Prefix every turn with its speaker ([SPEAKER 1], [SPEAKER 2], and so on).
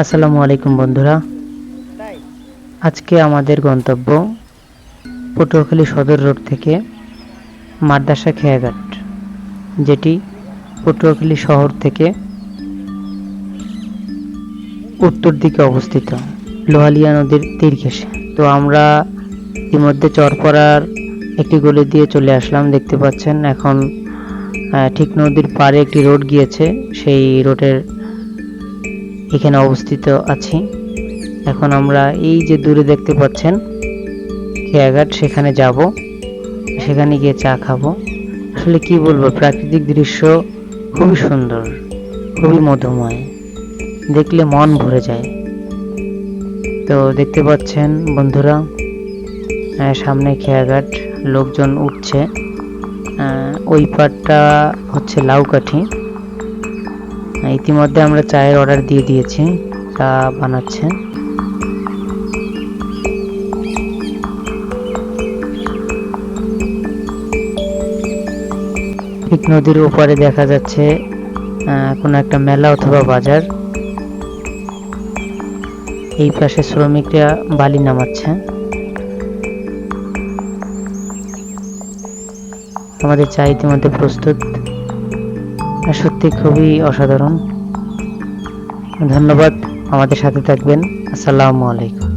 [SPEAKER 1] আসসালামু আলাইকুম বন্ধুরা। আজকে আমাদের গন্তব্য পটুয়াখালী সদর রোড থেকে মাদ্রাসা খেয়াঘাট, যেটি পটুয়াখালী শহর থেকে উত্তর দিকে অবস্থিত, লোহালিয়া নদীর তীর ঘেঁষে। তো আমরা ইতিমধ্যে চরপড়ার একটি গলি দিয়ে চলে আসলাম, দেখতে পাচ্ছেন এখন ঠিক নদীর পাড়ে একটি রোড গিয়েছে, সেই রোডের এখানে অবস্থিত আছি। এখন আমরা এই যে দূরে দেখতে পাচ্ছেন, খেয়াঘাট, সেখানে যাব, সেখানে গিয়ে চা খাব। আসলে কি বলব, প্রাকৃতিক দৃশ্য খুবই সুন্দর, খুবই মধুময়। দেখলে মন ভরে যায়। তো দেখতে পাচ্ছেন বন্ধুরা সামনে খেয়াঘাট, লোকজন উঠছে। ওই পাটটা হচ্ছে লাউকাঠি। ইতিমধ্যে আমরা চায়ের অর্ডার দিয়ে দিয়েছি, চা বানাচ্ছে। ঠিক নদীর ওপারে দেখা যাচ্ছে কোনো একটা মেলা অথবা বাজার। এই পাশে শ্রমিকরা বালি নামাচ্ছে। আমাদের চা ইতিমধ্যে প্রস্তুত। সত্যি খুবই অসাধারণ। ধন্যবাদ আমাদের সাথে থাকবেন। আসসালামু আলাইকুম।